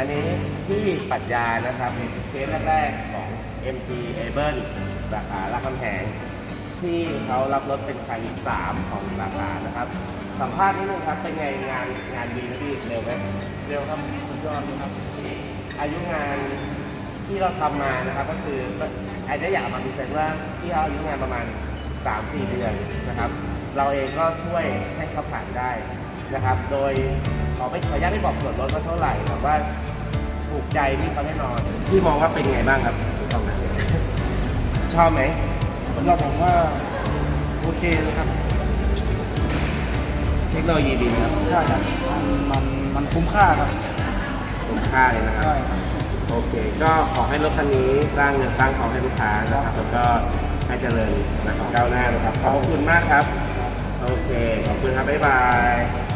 อันนี้ที่ปรัชญานะครับเคสแรกๆของ MG Able สาขาลาดกำแหงที่เขารับรถเป็นคันที่สามของสาขานะครับ สัมภาษณ์นิดนึงครับเป็นไงงานงานดีไหมพี่เร็วไหมเร็วครับสุดยอดเลยครับ อายุงานที่เราทำมานะครับ ก็คืออาจจะอยากเอามาพิเศษว่าที่เขาอายุงานประมาณ3-4 เดือนนะครับ เราเองก็ช่วยให้เขาผ่านได้ นะครับ โดยขอไม่ขออนุญาตไม่บอกส่วนลดว่าเท่าไหร่แต่ว่าถูกใจที่เขาแน่นอนพี่มองว่าเป็นไงบ้างครับตรงนั้นชอบไหมสำหรับผมว่าโอเคเลยครับ เทคโนโลยีดีนะครับใช่ครับมันมันมันคุ้มค่าครับคุ้มค่าเลยนะครับ ใช่ครับโอเค ก็ขอให้รถคันนี้สร้างเงินสร้างทองให้ลูกค้านะครับ แล้วก็ให้เจริญนะครับก้าวหน้านะครับ ขอบคุณมากครับ โอเค ขอบคุณครับ บ๊ายบาย